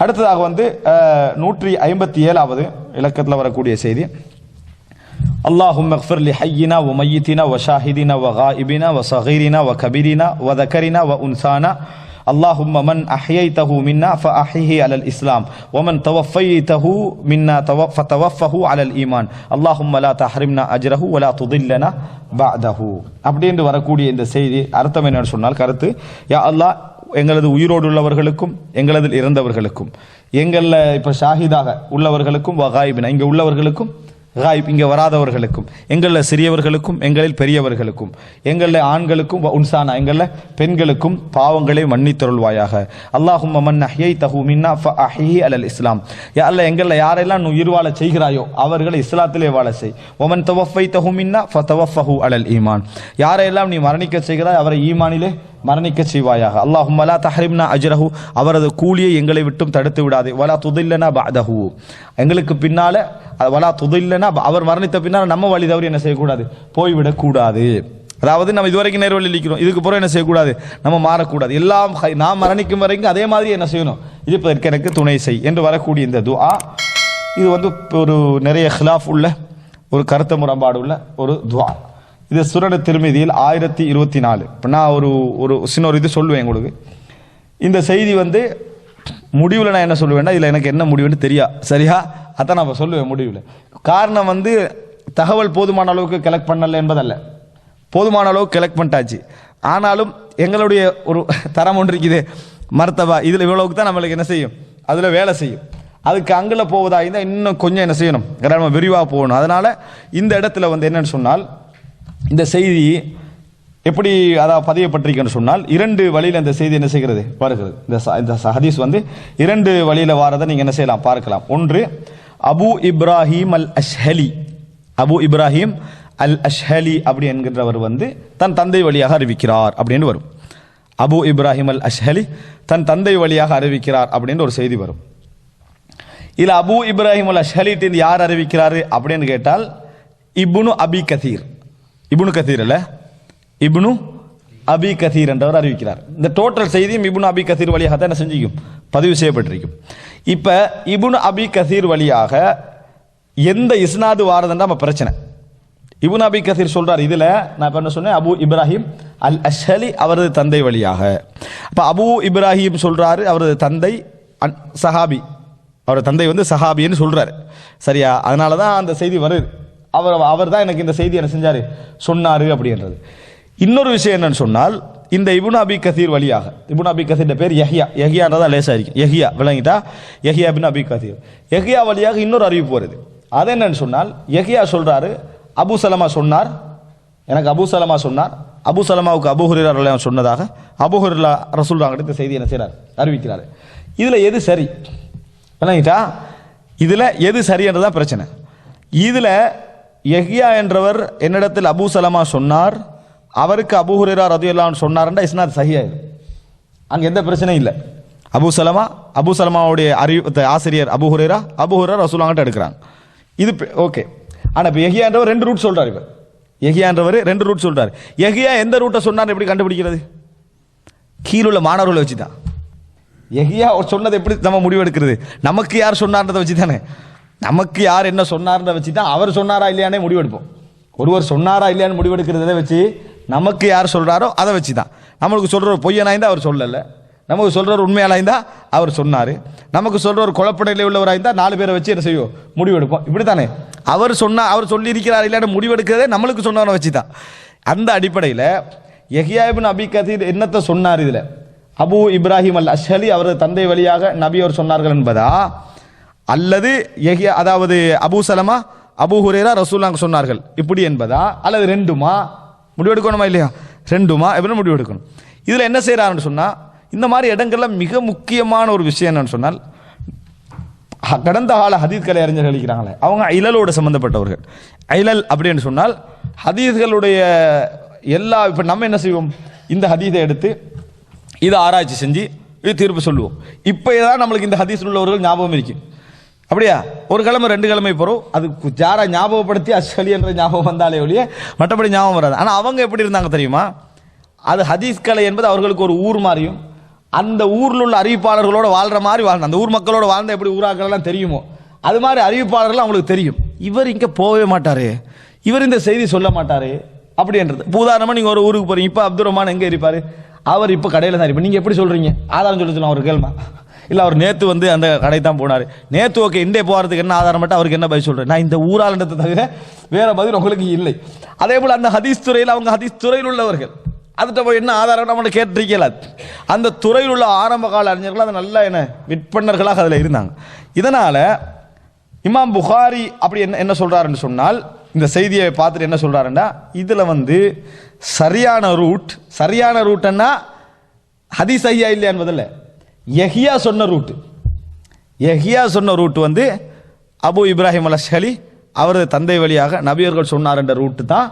அடுத்ததாக வந்து அஹ், நூற்றி ஐம்பத்தி ஏழாவது இலக்கத்தில் வரக்கூடிய செய்தி اللهم اغفر لحينا وميتنا وشاهدنا وغائبنا وصغيرنا وكبيرنا وذكرنا وأنثانا اللهم من أحييته منا فأحيه على الإسلام ومن توفيته منا تو- فتوفه على الإيمان اللهم لا تحرمنا أجره ولا تضلنا بعده அப்படின்னு வரக்கூடிய இந்த செய்தி அர்த்தம் என்னன்னு சொன்னால் கருத்து யா அல்லாஹ் எங்களது உயிரோடு உள்ளவர்களுக்கும் எங்களது இறந்தவர்களுக்கும் எங்களில் இப்போ ஷாஹிதாக உள்ளவர்களுக்கும் வகாயிபினா இங்கே உள்ளவர்களுக்கும் ஹாய்ப் இங்கே வராதவர்களுக்கும் எங்களில் சிறியவர்களுக்கும் எங்களில் பெரியவர்களுக்கும் எங்களில் ஆண்களுக்கும் வ உன்சானா எங்களில் பெண்களுக்கும் பாவங்களை மன்னித்தருள்வாயாக. அல்லாஹும் மன் அஹ்யை தஹு மின்னா ஃப அஹ்யி அலல் இஸ்லாம். யா எங்களில் யாரெல்லாம் நீ உயிர் வாழ செய்கிறாயோ அவர்களை இஸ்லாத்திலே வாழ செய். ஒமன் தவஃபை தஹு மின்னா ஃப தவஃபஹு அலல் ஈமான். யாரையெல்லாம் நீ மரணிக்க செய்கிறாய் அவரை ஈமானிலே மரணிக்க செய்வாயாக. அல்லாஹும் லா தஹரிம்னா அஜ்ரஹு. அவரது கூலியை எங்களை விட்டும் தடுத்து விடாதே. வலா துதில்லனா பாதஹு எங்களுக்கு பின்னால வலா துதில்லனா அவர் மரணித்த பின்னால் நம்ம வழி தவறி என்ன செய்யக்கூடாது? போய்விடக்கூடாது. அதாவது நம்ம இதுவரைக்கும் நேர்வழி இருக்கிறோம் இதுக்கு பிறகு என்ன செய்யக்கூடாது? நம்ம மாறக்கூடாது. எல்லாம் ஹை- நாம் மரணிக்கும் வரைக்கும் அதே மாதிரி என்ன செய்யணும்? இருப்பதற்கு எனக்கு துணை செய் என்று வரக்கூடிய இந்த துஆ. இது வந்து ஒரு நிறைய ஹிலாஃப் உள்ள ஒரு கருத்து முரண்பாடு உள்ள ஒரு துவா இது சுரட திருமதியில் ஆயிரத்தி இருபத்தி நாலு. இப்போ நான் ஒரு ஒரு சின்ன ஒரு இது சொல்லுவேன் உங்களுக்கு. இந்த செய்தி வந்து முடிவில் நான் என்ன சொல்லுவேன்னா இதில் எனக்கு என்ன முடிவுன்னு தெரியா? சரியா? அதான் நான் இப்போ சொல்லுவேன் முடிவில். காரணம் வந்து தகவல் போதுமான அளவுக்கு கலெக்ட் பண்ணலை என்பதல்ல. போதுமான அளவுக்கு கலெக்ட் பண்ணிட்டாச்சு. ஆனாலும் எங்களுடைய ஒரு தரம் ஒன்று இருக்குது. மர்த்தபா இதில் இவ்வளவுக்கு தான் நம்மளுக்கு என்ன செய்யும்? அதில் வேலை செய்யும். அதுக்கு அங்கில் போவதாக இருந்தால் இன்னும் கொஞ்சம் என்ன செய்யணும்? நம்ம விரிவாக போகணும். அதனால் இந்த இடத்துல வந்து என்னன்னு சொன்னால் இந்த செய்தி எப்படி அதாவது பதியப்பட்டிருக்கேன்னு சொன்னால் இரண்டு வழியில் இந்த செய்தி என்ன செய்கிறது? வருகிறது இந்த இந்த ஹதீஸ் வந்து இரண்டு வழியில் வாரதை நீங்கள் என்ன செய்யலாம்? பார்க்கலாம். ஒன்று அபு இப்ராஹிம் அல் அஷ்ஹலி அபு இப்ராஹிம் அல் அஷ்ஹலி அப்படி என்கின்றவர் வந்து தன் தந்தை வழியாக அறிவிக்கிறார் அப்படின்னு வரும். அபு இப்ராஹிம் அல் அஷ்ஹலி தன் தந்தை வழியாக அறிவிக்கிறார் அப்படின்னு ஒரு செய்தி வரும். இதில் அபு இப்ராஹிம் அல் அஷ்ஹலிட்டு யார் அறிவிக்கிறாரு அப்படின்னு கேட்டால் இப்னு அபி கதீர். இபுனு கதீர் அல்ல. இபுனு அபி கதீர் என்றவர் அறிவிக்கிறார். இந்த டோட்டல் செய்தியும் இபுனு அபி கதீர் வழியாக தான் என்ன செஞ்சிக்கும்? பதிவு செய்யப்பட்டிருக்கும். இப்போ இபுனு அபி கதீர் வழியாக எந்த இஸ்னாது வாரதுன்னா நம்ம பிரச்சனை. இபுன் அபி கதீர் சொல்றார் இதில் நான் இப்போ என்ன சொன்னேன்? அபு இப்ராஹிம் அல் அஷலி அவரது தந்தை வழியாக. அப்போ அபு இப்ராஹிம் சொல்றாரு அவரது தந்தை அன்- சஹாபி. அவரது தந்தை வந்து சஹாபின்னு சொல்றாரு. சரியா? அதனால தான் அந்த செய்தி வருது. அவர் அவர் தான் எனக்கு இந்த செய்தி என்ன செஞ்சார்? சொன்னார் அப்படின்றது. இன்னொரு விஷயம் என்னன்னு சொன்னால் இந்த இப்னு அபி கதீர் வழியாக இப்னு அபி கதீர் பேர் யஹியா யஹ்யான்றதா லேசாக இருக்கும் யஹியா விளங்கிட்டா? யஹியா பின் அபி கதீர் யஹியா வழியாக இன்னொரு அறிவிப்பு வருது அது என்னன்னு சொன்னால் யஹியா சொல்கிறாரு அபு சலமா சொன்னார் எனக்கு அபு சலமா சொன்னார். அபு சலமாவுக்கு அபு ஹுரேரா சொன்னதாக அபு ஹுரேரா ரசூலுல்லாஹ் இந்த செய்தி என்ன செய்கிறார் அறிவிக்கிறார். இதில் எது சரி? விளங்கிட்டா? இதில் எது சரியன்றதான் பிரச்சனை. இதில் எஹியா என்றவர் என்னிடத்தில் அபு சலமா சொன்னார். அவருக்கு அபு ஹுரேரா ரதியல்லாஹு சொன்னார்ன்றா இஸ்னாத் சஹியாயிரும் அங்கே எந்த பிரச்சனையும் இல்லை. அபு சலமா அபு சலமாவுடைய அறிவு ஆசிரியர் அபு ஹுரேரா அபு ஹுரேரா ரசூலாங்கிட்ட எடுக்கிறாங்க. இது ஓகே. ஆனால் இப்போ எஹியான்றவர் ரெண்டு ரூட் சொல்கிறார் இவர். எஹியான்றவர் ரெண்டு ரூட் சொல்கிறார் எஹியா எந்த ரூட்டை சொன்னார் எப்படி கண்டுபிடிக்கிறது? கீழுள்ள மாணவர்களை வச்சு தான் எஹியா அவர் சொன்னதை எப்படி நம்ம முடிவெடுக்கிறது? நமக்கு யார் சொன்னார்ன்றதை வச்சு தானே நமக்கு யார் என்ன சொன்னார்னு வச்சு தான் அவர் சொன்னாரா இல்லையானே முடிவெடுப்போம். ஒருவர் சொன்னாரா இல்லையான்னு முடிவெடுக்கிறதை வச்சு நமக்கு யார் சொல்கிறாரோ அதை வச்சு தான் நம்மளுக்கு சொல்கிற ஒரு பொய்யனா அவர் சொல்லலை. நமக்கு சொல்கிறவர் ஒரு உண்மையாளா அவர் சொன்னார். நமக்கு சொல்கிற ஒரு குழப்படையில் உள்ளவராக நாலு பேரை வச்சு என்ன செய்வோம்? முடிவெடுப்போம். இப்படி தானே அவர் சொன்னால் அவர் சொல்லியிருக்கிறார் இல்லையான்னு முடிவெடுக்கிறதே நம்மளுக்கு சொன்னவனை வச்சு தான் அந்த அடிப்படையில் எஹியாபின் அபி கதீர் என்னத்தை சொன்னார் இதில்? அபு இப்ராஹிம் அல் அஷலி அவரது தந்தை வழியாக நபி அவர் சொன்னார்கள் என்பதா? அல்லது யஹ்யா அதாவது அபு சலமா அபு ஹுரேரா ரசூலாங்க சொன்னார்கள். இப்படி என்பதா? அல்லது ரெண்டுமா? முடிவெடுக்கணுமா இல்லையா? ரெண்டுமா? எப்படி முடிவெடுக்கணும். இதில் என்ன செய்கிறாருன்னு சொன்னால் இந்த மாதிரி இடங்கள்ல மிக முக்கியமான ஒரு விஷயம் என்னன்னு சொன்னால் கடந்த கால ஹதீத்களை அறிஞர்கள் அழிக்கிறாங்களே அவங்க இழலோடு சம்மந்தப்பட்டவர்கள் ஐலல் அப்படின்னு சொன்னால் ஹதீஸ்களுடைய எல்லா இப்போ நம்ம என்ன செய்வோம்? இந்த ஹதீதை எடுத்து இதை ஆராய்ச்சி செஞ்சு இது தீர்ப்பு சொல்லுவோம். இப்போ தான் நம்மளுக்கு இந்த ஹதீஸ் உள்ளவர்கள் ஞாபகம் இருக்குது அப்படியா? ஒரு கிழமை ரெண்டு கிழமை போகிறோம் அது ஜாரா ஞாபகப்படுத்தி அஸ்வலி என்ற ஞாபகம் வந்தாலே ஒழிய மற்றபடி ஞாபகம் வராது. ஆனால் அவங்க எப்படி இருந்தாங்க தெரியுமா? அது ஹதீஸ் கலை என்பது அவர்களுக்கு ஒரு ஊர் மாதிரியும் அந்த ஊரில் உள்ள அறிவிப்பாளர்களோட வாழ்ற மாதிரி வாழ்ந்த அந்த ஊர் மக்களோட வாழ்ந்த எப்படி ஊராக்கள் தெரியுமோ அது மாதிரி அறிவிப்பாளர்கள் அவங்களுக்கு தெரியும். இவர் இங்கே போகவே மாட்டார். இவர் இந்த செய்தி சொல்ல மாட்டார். அப்படின்றது. இப்போ நீங்கள் ஒரு ஊருக்கு போகிறீங்க இப்போ அப்துல் ரஹ்மான் எங்கே இருப்பார்? அவர் இப்போ கடையில் தான் இருப்பார். நீங்கள் எப்படி சொல்கிறீங்க ஆதாரம் சொல்ல சொல்லலாம் ஒரு கேள்மா? இல்லை அவர் நேற்று வந்து அந்த கடை தான் போனார். நேற்று ஓகே இண்டே போகிறதுக்கு என்ன ஆதாரம் மட்டும் அவருக்கு என்ன பதில் சொல்கிறேன் நான் இந்த ஊராளன்றதை தவிர வேறு பதில் உங்களுக்கு இல்லை. அதே போல் அந்த ஹதீஸ் துறையில் அவங்க ஹதீஸ் துறையில் உள்ளவர்கள். அதுட்ட போய் என்ன ஆதாரம் நம்மளை கேட்டிருக்கல அந்த துறையில் உள்ள ஆரம்ப கால அறிஞர்கள் அதை நல்ல என்ன விற்பனர்களாக அதில் இருந்தாங்க. இதனால் இமாம் புகாரி அப்படி என்ன என்ன சொல்கிறாருன்னு சொன்னால் இந்த செய்தியை பார்த்துட்டு என்ன சொல்கிறாருன்னா இதில் வந்து சரியான ரூட் சரியான ரூட்டன்னா ஹதீஸ் ஐயா இல்லையா என்பதில்ல. எஹியா சொன்ன ரூட்டு எஹியா சொன்ன ரூட் வந்து அபு இப்ராஹிம் அல் அவரது தந்தை வழியாக நபியர்கள் சொன்னார் என்ற ரூட்டு தான்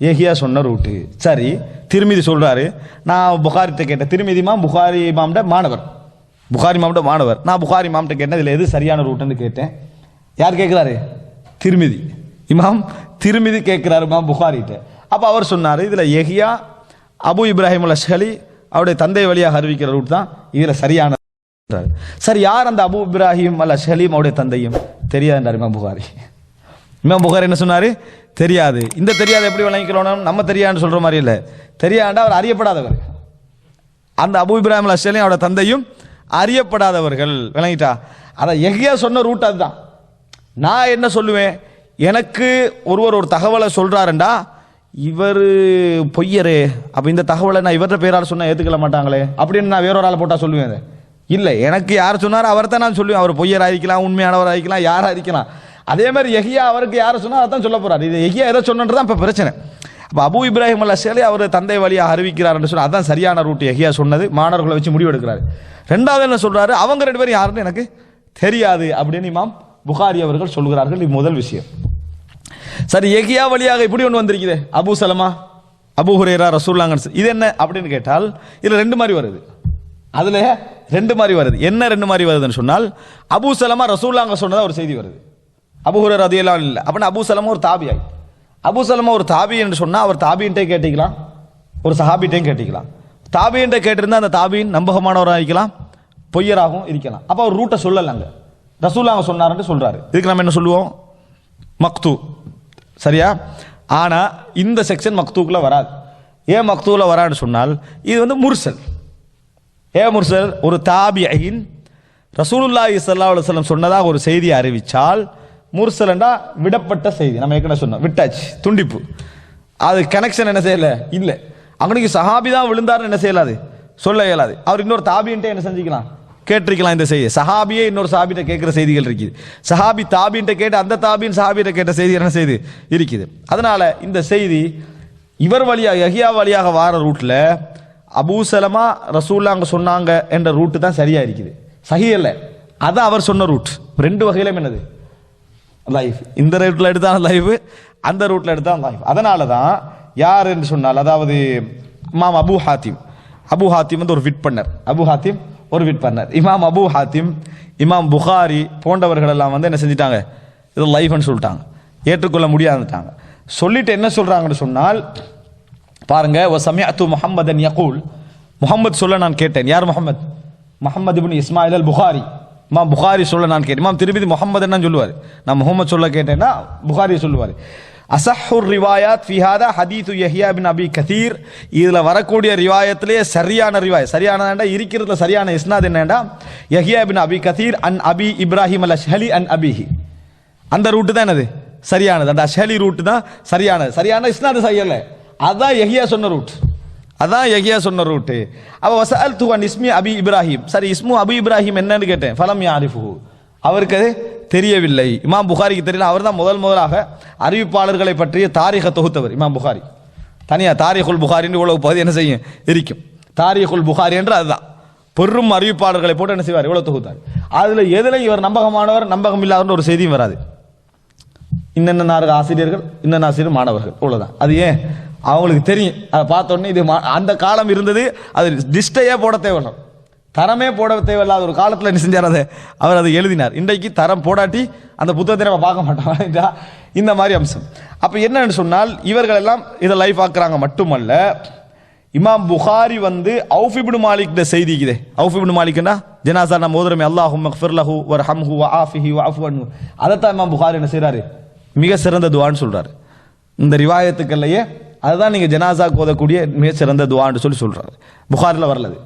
எஹியா சொன்ன ரூட்டு சரி திருமிதி சொல்கிறாரு நான் புகாரிட்ட கேட்டேன். திருமிதிமா புகாரி மாம்ட மாணவர். புகாரி மாம்ட மாணவர். நான் புகாரி மாம்ட்ட கேட்டேன். இதில் எது சரியான ரூட்டுன்னு கேட்டேன். யார் கேட்குறாரு? திருமிதி. இமாம் திருமிதி கேட்கிறாரு இமாம் புகாரிட்ட அப்போ அவர் சொன்னார் இதில் எஹியா அபு இப்ராஹிம் அல் அவருடைய தந்தை வழியாக அறிவிக்கிற ரூட் தான் இதில் சரியான சரி. யார் அந்த அபு இப்ராஹிம் அல்ல ஷலீம் அவருடைய தந்தையும்? தெரியாதுன்றார் இமாம் புகாரி. இமாம் புகாரி என்ன சொன்னார்? தெரியாது. இந்த தெரியாது எப்படி விளங்கிக்கிறோம் நம்ம தெரியாதுன்னு சொல்கிற மாதிரி இல்லை. தெரியாண்டா அவர் அறியப்படாதவர். அந்த அபு இப்ராஹிம் அல்ல ஷலீம் அவரோட தந்தையும் அறியப்படாதவர்கள். விளங்கிட்டா? அதை எங்கேயா சொன்ன ரூட் அதுதான். நான் என்ன சொல்லுவேன்? எனக்கு ஒருவர் ஒரு தகவலை சொல்கிறாருண்டா இவர் பொய்யரே. அப்போ இந்த தகவலை நான் இவர்கிட்ட பேரால் சொன்னால் ஏற்றுக்கல மாட்டாங்களே? அப்படின்னு நான் வேறொரு ஆளை போட்டால் சொல்லுவேன் அதை. எனக்கு யார் சொன்னாரோ அவர்தான் நான் சொல்லுவேன். அவர் பொய்யர் ஆகிக்கலாம் உண்மையானவர் ஆகிக்கலாம் யார் ஆகிக்கலாம். அதே மாதிரி எஹியா அவருக்கு யார் சொன்னால் அதான் சொல்ல போகிறார் இது எஹியா எதை சொன்னதான் இப்போ பிரச்சனை. அப்போ அபு இப்ராஹிம் அல்ல சேலை அவர் தந்தை வழியாக அறிவிக்கிறார் என்று அதான் சரியான ரூட் எஹியா சொன்னது. மாணவர்களை வச்சு முடிவெடுக்கிறாரு. ரெண்டாவது என்ன சொல்கிறாரு அவங்க ரெண்டு பேரும் யாருன்னு எனக்கு தெரியாது அப்படின்னு இமாம் புகாரி அவர்கள் சொல்கிறார்கள். இது முதல் விஷயம். சரி எகியா வழியாக இப்படி ஒன்று வந்திருக்குது. அபு சலமா அபு ஹுரேரா ரசூல்லாங்க இது என்ன அப்படின்னு கேட்டால் இதில் ரெண்டு மாதிரி வருது. அதில் ரெண்டு மாதிரி வருது. என்ன ரெண்டு மாதிரி வருதுன்னு சொன்னால் அபு சலமா ரசூல்லாங்க சொன்னதாக ஒரு செய்தி வருது. அபு ஹுரேரா எல்லாம் இல்லை. அப்படின்னு அபு சலமா ஒரு தாபியாய். அபு சலமா ஒரு தாபி என்று சொன்னால் அவர் தாபின்ட்டே கேட்டிக்கலாம். ஒரு சஹாபிட்டையும் கேட்டிக்கலாம். தாபின்ட்டே கேட்டிருந்தால் அந்த தாபியின் நம்பகமானவராக இருக்கலாம். பொய்யராகவும் இருக்கலாம். அப்போ அவர் ரூட்டை சொல்லலாங்க. ரசூல்லாங்க சொன்னார்ன்ட்டு சொல்கிறாரு இதுக்கு நம்ம என்ன சொல்லுவோம்? மக்தூ. சரியா? ஆனால் இந்த செக்ஷன் மக்தூக்குள்ளே வராது. ஏன் மக்தூவில் வரான்னு சொன்னால் இது வந்து முர்சல். ஏ முர்சல்? ஒரு தாபியின். ரசூலுல்லாஹி ஸல்லல்லாஹு அலைஹி சொன்னதாக ஒரு செய்தியை அறிவித்தால் முர்சலண்டா விடப்பட்ட செய்தி. நம்ம ஏற்கனவே சொன்னோம். விட்டாச்சு. துண்டிப்பு. அது கனெக்ஷன் என்ன செய்யலை? இல்லை. அங்கனைக்கு சஹாபி தான் விழுந்தாருன்னு என்ன செய்யலாது? சொல்ல இயலாது. அவர் இன்னொரு தாபின்ட்டு என்ன செஞ்சுக்கலாம்? கேட்டிருக்கலாம் இந்த செய்தி சஹாபியே இன்னொரு சாபிட்ட கேட்குற செய்திகள் இருக்குது. சஹாபி தாபின்ட்ட கேட்டு அந்த தாபின் சஹாபிட்ட கேட்ட செய்தி என்ன செய்தி? இருக்குது. அதனால் இந்த செய்தி இவர் வழியாக யஹியா வழியாக வார ரூட்டில் அபூசலமா ரசூல்லாங்க சொன்னாங்க என்ற ரூட்டு தான் சரியாக இருக்குது. சஹி அல்ல. அதான் அவர் சொன்ன ரூட். ரெண்டு வகையிலும் என்னது? லைஃப். இந்த ரூட்டில் எடுத்தால் லைஃப் அந்த ரூட்டில் எடுத்தால் லைஃப். அதனால தான் யார் என்று சொன்னால் அதாவது மாம் அபு ஹாத்திம். அபு ஹாத்திம் வந்து ஒரு விற்பனர் அபு ஹாத்திம் ஒரு பண்ணார். இமாம் அபு ஹாத்திம் இமாம் புகாரி போன்றவர்கள் எல்லாம் வந்து என்ன செஞ்சிட்டாங்க? இது லைஃப்னு சொல்லிட்டாங்க. ஏற்றுக்கொள்ள முடியாதுட்டாங்க சொல்லிட்டு என்ன சொல்கிறாங்கன்னு சொன்னால் பாருங்க வ சமிஅத்து முஹம்மதன் யகூல். முகமது சொல்ல நான் கேட்டேன். யார் Muhammad Muhammad ibn Ismail al Bukhari Imam Bukhari சொல்ல நான் கேட்டேன். இமாம் திருப்பதி முகமதுன்னு சொல்லுவார். நான் முகமது சொல்ல கேட்டேன்னா புகாரி சொல்லுவார். அசஹுர் ரிவாயாத் ஃபிஹாதா ஹதீது யஹியா பின் அபி கதீர் இதில் வரக்கூடிய ரிவாயத்திலேயே சரியான ரிவாய். சரியானதாண்டா இருக்கிறதுல சரியான இஸ்னாத் என்னண்டா? யஹியா பின் அபி கதீர் அன் அபி இப்ராஹிம் அல் அஷ்ஹலி அன் அபிஹி அந்த ரூட்டு தான் என்னது? சரியானது. அந்த அஷ்ஹலி ரூட்டு தான் சரியானது. சரியான இஸ்னாத் சரியில்ல அதான் யஹியா சொன்ன ரூட் அதான் யஹியா சொன்ன ரூட்டு அவ வசல் துவன் இஸ்மி அபி இப்ராஹிம். சரி இஸ்மு அபி இப்ராஹிம் என்னன்னு கேட்டேன். ஃபலம் யாரிஃபு அவருக்கு அது தெரியவில்லை. இமாம் புகாரிக்கு தெரியல. அவர் தான் முதல் முதலாக அறிவிப்பாளர்களை பற்றிய தாரிக தொகுத்தவர் இமாம் புகாரி. தனியாக தாரிகுல் புகாரின்னு இவ்வளவு பகுதி என்ன செய்யும்? இருக்கும். தாரிகுல் புகாரி என்று அதுதான். பெரும் அறிவிப்பாளர்களை போட்டு என்ன செய்வார்? இவ்வளவு தொகுத்தார். அதில் எதில் இவர் நம்பகமானவர் நம்பகம் இல்லாதவர் ஒரு செய்தியும் வராது. இன்னென்ன நார்கள் ஆசிரியர்கள் இன்னென்ன ஆசிரியர் மாணவர்கள் இவ்வளோதான் அது ஏன்? அவங்களுக்கு தெரியும். அதை பார்த்தோன்னே இது மா- அந்த காலம் இருந்தது அது டிஸ்டையே போட தேவையில்லை தரமே போட தேவையில்லாத ஒரு காலத்தில் என்ன செஞ்சார் அதை? அவர் அதை எழுதினார். இன்றைக்கு தரம் போடாட்டி அந்த புத்தகத்தை நம்ம பார்க்க மாட்டோம். இந்த மாதிரி அம்சம். அப்போ என்னன்னு சொன்னால் இவர்கள் எல்லாம் இதை லைஃப் ஆக்குறாங்க மட்டுமல்ல இமாம் புகாரி வந்து அவுஃபிபின் மாலிக் செய்தி இருக்குதே அவுஃபிபின் மாலிக்னா ஜனாசா நம்ம ஓதுறமே அல்லாஹும் மக்ஃபிர் லஹு வர் ஹம்ஹு வ ஆஃபிஹி ஹூ ஆஃப் அன்ஹு அதைத்தான் இமாம் புகாரி என்ன செய்கிறாரு மிக சிறந்த துவான்னு சொல்கிறாரு இந்த ரிவாயத்துக்கள்லயே அதுதான் நீங்கள் ஜனாசா கோதக்கூடிய மிக சிறந்த துவான்னு சொல்லி சொல்கிறாரு புகாரில் வரலது.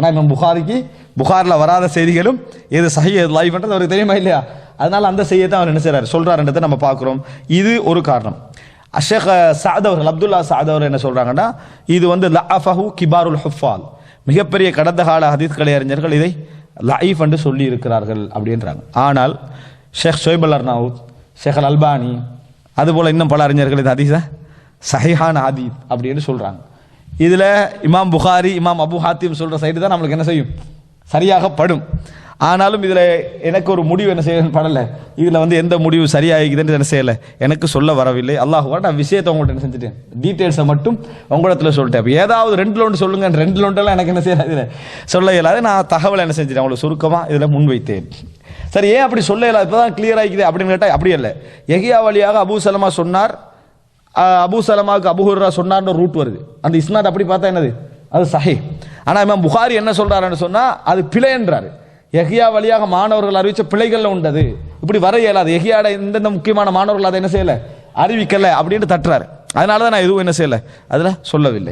ஆனால் இமாம் புகாரிக்கு புகாரில் வராத செய்திகளும் எது சஹி எது லைவ் பண்றது அவருக்கு தெரியுமா இல்லையா? அதனால் அந்த செய்தியை தான் அவர் என்ன செய்கிறார் சொல்கிறாருன்றதை நம்ம பார்க்குறோம். இது ஒரு காரணம். அஷேக் சாத் அவர்கள் அப்துல்லா சாத் அவர் என்ன சொல்கிறாங்கன்னா இது வந்து லஅஃபஹு கிபாருல் ஹுஃபால். மிகப்பெரிய கடந்த கால ஹதீஸ் கலை அறிஞர்கள் இதை லைஃப் என்று சொல்லி இருக்கிறார்கள் அப்படின்றாங்க. ஆனால் ஷேக் ஷோய்ப் அல் அர்னாவுத் ஷேக் அல் அல்பானி அதுபோல் இன்னும் பல அறிஞர்கள் இது ஹதீஸ சஹிஹான் ஹதீஸ் அப்படின்னு சொல்கிறாங்க இதில் இமாம் புகாரி இமாம் அபு ஹாத்திம் சொல்கிற சைடு தான் நம்மளுக்கு என்ன செய்யும்? சரியாக படும். ஆனாலும் இதில் எனக்கு ஒரு முடிவு என்ன செய்ய படலை. இதில் வந்து எந்த முடிவு சரியாகிக்குதுன்னு என்ன செய்யலை. எனக்கு சொல்ல வரவில்லை. அல்லாஹுவா நான் விஷயத்தை உங்கள்கிட்ட என்ன செஞ்சுட்டேன். டீட்டெயில்ஸை மட்டும் உங்களிடத்தில் சொல்லிட்டேன். அப்போ ஏதாவது ரெண்டு லோன் சொல்லுங்க ரெண்டு ஒன்றெல்லாம் எனக்கு என்ன செய்யல சொல்ல இயலாது. நான் தகவலை என்ன செஞ்சுட்டேன். உங்களுக்கு சுருக்கமாக இதில் முன்வைத்தேன் சரி ஏன் அப்படி சொல்ல இயலாது? இப்பதான் கிளியர் ஆகிக்குது அப்படின்னு கேட்டால் அப்படி இல்லை எகியா வழியாக அபூ சலமா சொன்னார் அபு சலமாவுக்கு அபூ சொன்னார்னு ரூட் வருது. அந்த இஸ்னாத் அப்படி பார்த்தா என்னது? அது சஹி. ஆனால் இமாம் புகாரி என்ன சொல்கிறாருன்னு சொன்னால் அது பிழைன்றாரு. எஹியா வழியாக மாணவர்கள் அறிவித்த பிழைகளில் உண்டது. இப்படி வர இயலாது. எஹியாட எந்தெந்த முக்கியமான மாணவர்கள் அதை என்ன செய்யலை? அறிவிக்கலை அப்படின்ட்டு தட்டுறாரு. அதனால தான் நான் எதுவும் என்ன செய்யலை? அதில் சொல்லவில்லை.